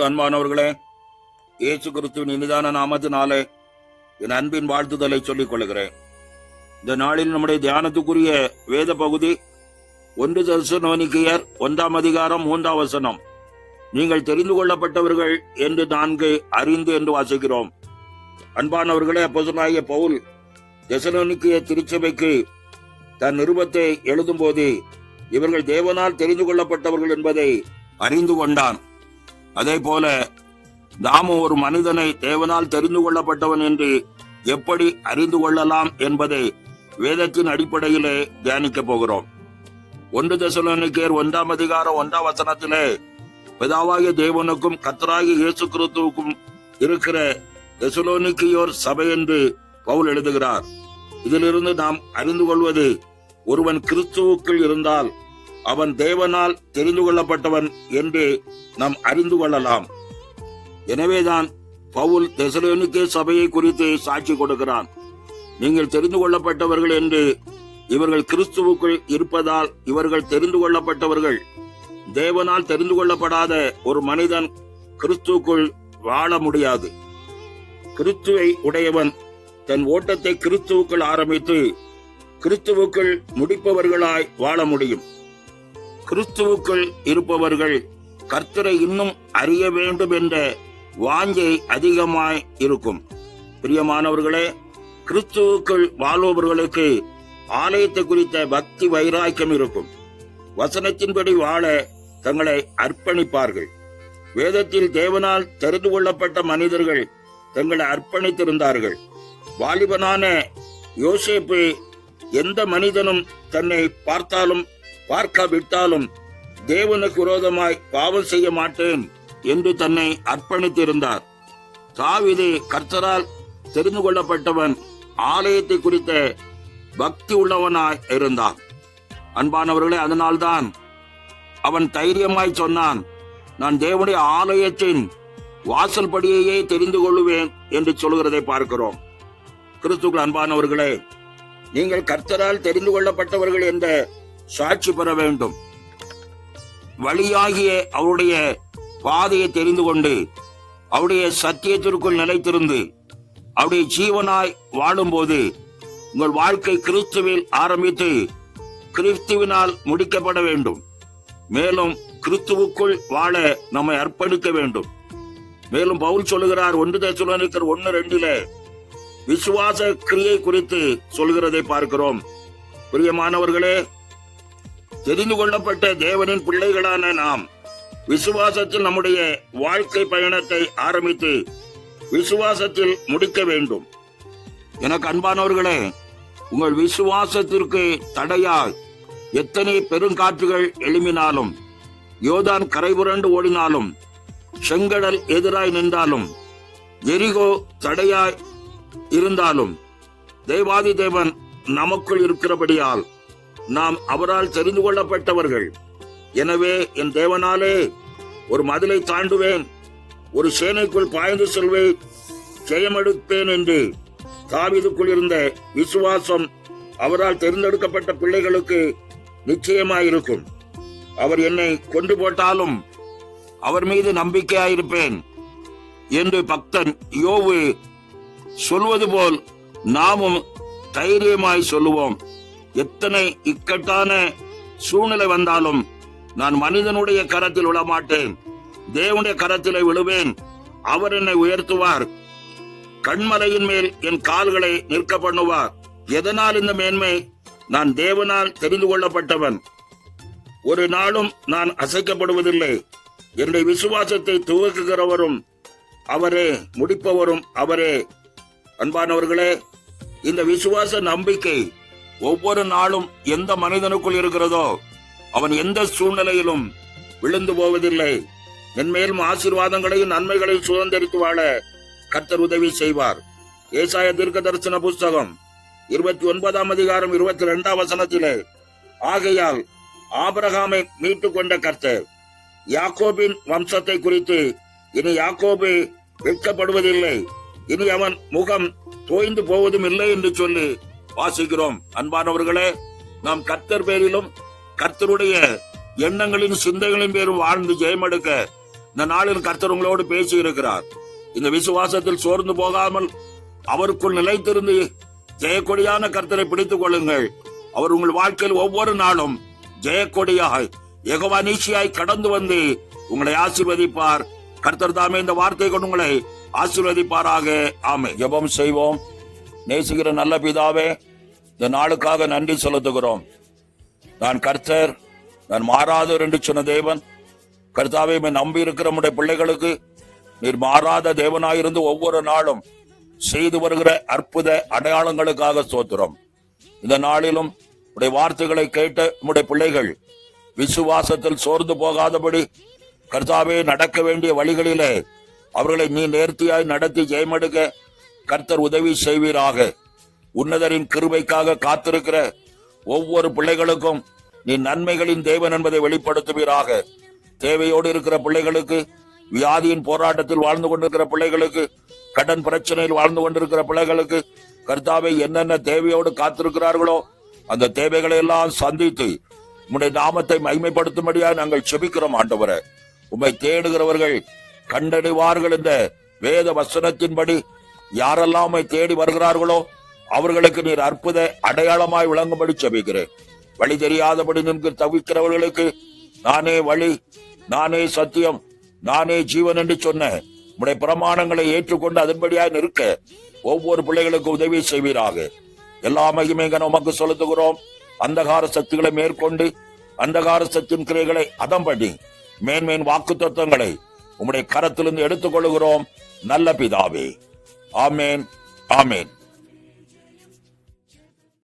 கர்த்தருக்குள் அன்பானவர்களே இயேசு கிறிஸ்துவின் இனிதான நாமத்தினாலே என் அன்பின் வாழ்த்துதலை சொல்லிக் கொள்கிறேன். இந்த நாளில் நம்முடைய தியானத்துக்குரிய வேத பகுதி ஒன்று தரிசனோனிக்கையர் ஒன்றாம் அதிகாரம் மூன்றாம் வசனம். நீங்கள் தெரிந்து கொள்ளப்பட்டவர்கள் என்று நான்கு அறிந்து என்று வாசிக்கிறோம். அன்பானவர்களே அப்போசனாகிய பவுல் தசனோனிக்கிய திருச்சபைக்கு தன் நிருபத்தை எழுதும்போது இவர்கள் தேவனால் தெரிந்து கொள்ளப்பட்டவர்கள் என்பதை அறிந்து கொண்டான். அதே போல நாமும் ஒரு மனிதனை தேவனால் தெரிந்து கொள்ளப்பட்டவன் என்று எப்படி அறிந்து கொள்ளலாம் என்பதை வேதத்தின் அடிப்படையிலே தியானிக்க போகிறோம். ஒன்று தெசலோனிக்கேர் ஒன்றாம் அதிகாரம் ஒன்றாம் வசனத்திலே பிதாவாகிய தேவனுக்கும் கத்தராகிய இயேசு கிறிஸ்துவுக்கும் இருக்கிற தெசலோனிக்கியோர் சபை என்று பவுல் எழுதுகிறார். இதிலிருந்து நாம் அறிந்து கொள்வது ஒருவன் கிறிஸ்துவுக்குள் இருந்தால் அவன் தேவனால் தெரிந்து கொள்ளப்பட்டவன் என்று நாம் அறிந்து கொள்ளலாம். எனவேதான் பவுல் தெசலோனிக்கே சபையை குறித்து சாட்சி கொடுக்கிறான். நீங்கள் தெரிந்து கொள்ளப்பட்டவர்கள் என்று இவர்கள் கிறிஸ்துவுக்குள் இருப்பதால் இவர்கள் தெரிந்து கொள்ளப்பட்டவர்கள். தேவனால் தெரிந்து கொள்ளப்படாத ஒரு மனிதன் கிறிஸ்துவுக்குள் வாழ முடியாது. கிறிஸ்துவை உடையவன் தன் ஓட்டத்தை கிறிஸ்துவுக்குள் ஆரம்பித்து கிறிஸ்துவுக்குள் முடிப்பவர்களாய் வாழ முடியும். கிறிஸ்துவுக்குள் இருப்பவர்கள் கர்த்தரை இன்னும் அறிய வேண்டும் என்ற வாஞ்சை அதிகமாய் இருக்கும். பிரியமானவர்களே கிறிஸ்துவுக்குள் வாழ்பவர்களுக்கு ஆலயத்தை குறித்த பக்தி வைராக்கியம் இருக்கும். வசனத்தின்படி வாழ தங்களை அர்ப்பணிப்பார்கள். வேதத்தில் தேவனால் தெரிந்து கொள்ளப்பட்ட மனிதர்கள் தங்களை அர்ப்பணித்திருந்தார்கள். வாலிபனான யோசேப்பு எந்த மனிதனும் தன்னை பார்த்தாலும் பார்க்காவிட்டாலும் தேவனுக்கு விரோதமாய் பாவம் செய்ய மாட்டேன் என்று தன்னை அர்ப்பணித்திருந்தார். தாவிது கர்த்தரால் தெரிந்து கொள்ளப்பட்டவன் ஆலயத்தை குறித்த பக்தி உள்ளவனாய் இருந்தான். அன்பானவர்களே அதனால்தான் அவன் தைரியமாய் சொன்னான் நான் தேவனுடைய ஆலயத்தின் வாசல் படியையே தெரிந்து கொள்ளுவேன் என்று சொல்கிறதை பார்க்கிறோம். கிறிஸ்துக்கள் அன்பானவர்களே நீங்கள் கர்த்தரால் தெரிந்து கொள்ளப்பட்டவர்கள் என்ற சாட்சி பெற வேண்டும். வழியாகிய அவருடைய பாதையை தெரிந்து கொண்டு அவருடைய சத்தியத்திற்குள் நிலைத்திருந்து அவருடைய ஜீவனாய் வாழும்போது உங்கள் வாழ்க்கை கிறிஸ்துவில் ஆரம்பித்து கிறிஸ்துவினால் முடிக்கப்பட வேண்டும். மேலும் கிறிஸ்துவுக்குள் வாழ நம்மை அர்ப்பணிக்க வேண்டும். மேலும் பவுல் சொல்லுகிறார் ஒன்று தேசுலனிக்கர் ஒன்னு ரெண்டில விசுவாச கிரியை குறித்து சொல்கிறதை பார்க்கிறோம். பிரியமானவர்களே தெரிந்து கொள்ளப்பட்ட தேவனின் பிள்ளைகளான நாம் விசுவாசத்தில் நம்முடைய வாழ்க்கை பயணத்தை ஆரம்பித்து விசுவாசத்தில் முடிக்க வேண்டும். எனக்கு அன்பானவர்களே உங்கள் விசுவாசத்திற்கு தடையாய் எத்தனை பெருங்காற்றுகள் எழுமினாலும் யோதான் கரைபுரண்டு ஓடினாலும் செங்கடல் எதிராய் நின்றாலும் எரிகோ தடையாய் இருந்தாலும் தேவாதி தேவன் நமக்குள் இருக்கிறபடியால் நாம் அவரால் தெரிந்து கொள்ளப்பட்டவர்கள். எனவே என் தேவனாலே ஒரு மதிலை தாண்டுவேன். ஒரு சேனைக்குள் பாய்ந்து செல்வேன் ஜெயமெடுப்பேன் என்று தாவிதுக்குள் இருந்த விசுவாசம் அவரால் தேர்ந்தெடுக்கப்பட்ட பிள்ளைகளுக்கு நிச்சயமாயிருக்கும். அவர் என்னை கொண்டு போட்டாலும் அவர் மீது நம்பிக்கையாயிருப்பேன் என்று பக்தன் யோவு சொல்வது போல் நாமும் தைரியமாய் சொல்லுவோம். எத்தனை இக்கட்டான சூழ்நிலை வந்தாலும் நான் மனிதனுடைய கரத்தில் விழமாட்டேன். தேவனுடைய கரத்திலே விழுவேன். அவர் என்னை உயர்த்துவார். கண்மலையின் மேல் என் கால்களை நிற்க பண்ணுவார். எதனால் இந்த மேன்மை? நான் தேவனால் தெரிந்து கொள்ளப்பட்டவன். ஒரு நாளும் நான் அசைக்கப்படுவதில்லை. என்னுடைய விசுவாசத்தை துவக்குகிறவரும் அவரே முடிப்பவரும் அவரே. அன்பானவர்களே இந்த விசுவாச நம்பிக்கை ஒவ்வொரு நாளும் எந்த மனிதனுக்குள் இருக்கிறதோ அவன் எந்த சூழ்நிலையிலும் விழுந்து போவதில்லை. என்மேலும் ஆசீர்வாதங்களையும் நன்மைகளையும் சுதந்திரித்து வாழ கர்த்தர் உதவி செய்வார். ஏசாய தீர்க்க தரிசன புஸ்தகம் இருபத்தி ஒன்பதாம் அதிகாரம் இருபத்தி இரண்டாம் வசனத்திலே ஆகையால் ஆபிரகாமை மீட்டுக் கொண்ட கர்த்தர் யாக்கோபின் வம்சத்தை குறித்து இனி யாக்கோபு வெட்கப்படுவதில்லை. இனி அவன் முகம் தோய்ந்து போவதும் இல்லை என்று சொல்லி வாசிக்கிறோம். அன்பானவர்களே நாம் கர்த்தர் பேரிலும் கர்த்தருடைய எண்ணங்களின் சிந்தைகளின் பேரும் வாழ்ந்து ஜெயமெடுக்க இந்த நாளில் கர்த்தர் உங்களோடு பேசி இருக்கிறார் இந்த விசுவாசத்தில் சோர்ந்து போகாமல் அவருக்குள் நிலைத்திருந்து ஜெயக்கொடியான கர்த்தரை பிடித்துக் கொள்ளுங்கள். அவர் உங்கள் வாழ்க்கையில் ஒவ்வொரு நாளும் ஜெயக்கொடியாய் எகவானீசியாய் கடந்து வந்து உங்களை ஆசீர்வதிப்பார். கர்த்தர் தாமே இந்த வார்த்தை கொண்டு உங்களை ஆசீர்வதிப்பாராக. ஆமை ஜபம் செய்வோம். நேசிக்கிற நல்ல பிதாவே இந்த நாளுக்காக நன்றி செலுத்துகிறோம். நான் கர்த்தர் நான் மாறாதவர் என்று சொன்ன தேவன் கர்த்தாவை நம்பி இருக்கிற நம்முடைய பிள்ளைகளுக்கு நீர் மாறாத தேவனாயிருந்து ஒவ்வொரு நாளும் செய்து வருகிற அற்புத அடையாளங்களுக்காக சோத்துறோம் இந்த நாளிலும் உடைய வார்த்தைகளை கேட்ட நம்முடைய பிள்ளைகள் விசுவாசத்தில் சோர்ந்து போகாதபடி கர்த்தாவே நடக்க வேண்டிய வழிகளிலே அவர்களை நீ நேர்த்தியாய் நடத்தி ஜெயமெடுக்க கர்த்தர் உதவி செய்வீராக. உன்னதரின் கிருபைக்காக காத்திருக்கிற ஒவ்வொரு பிள்ளைகளுக்கும் நீ நன்மைகளின் தேவன் என்பதை வெளிப்படுத்துவீராக. தேவையோடு இருக்கிற பிள்ளைகளுக்கு வியாதியின் போராட்டத்தில் வாழ்ந்து கொண்டிருக்கிற பிள்ளைகளுக்கு கடன் பிரச்சனையில் வாழ்ந்து கொண்டிருக்கிற பிள்ளைகளுக்கு கர்த்தாவை என்னென்ன தேவையோடு காத்திருக்கிறார்களோ அந்த தேவைகளை எல்லாம் சந்தித்து உம்முடைய நாமத்தை மகிமைப்படுத்தும்படியா நாங்கள் செபிக்கிறோம் ஆண்டவரை. உம்மை தேடுகிறவர்கள் கண்டறிவார்கள் இந்த வேத வசனத்தின்படி யாரெல்லாம் உம்மை தேடி வருகிறார்களோ அவர்களுக்கு நீர் அற்புத அடையாளமாய் விளங்கும்படி செபிக்கிறேன் வழி தெரியாதபடி நின்று தவிக்கிறவர்களுக்கு நானே வழி நானே சத்தியம் நானே ஜீவன் என்று சொன்ன உடைய பிரமாணங்களை ஏற்றுக்கொண்டு அதன்படியாய் நிற்க ஒவ்வொரு பிள்ளைகளுக்கு உதவி செய்வீராக. எல்லா மகிமைங்க உமக்கு செலுத்துகிறோம். அந்தகார சக்திகளை மேற்கொண்டு அந்தகார சக்தியின் கிரைகளை அதம்படி மேன்மேன் வாக்கு தத்துவங்களை உம்முடைய கரத்திலிருந்து எடுத்துக்கொள்கிறோம் நல்ல பிதாவே. ஆமேன் ஆமேன்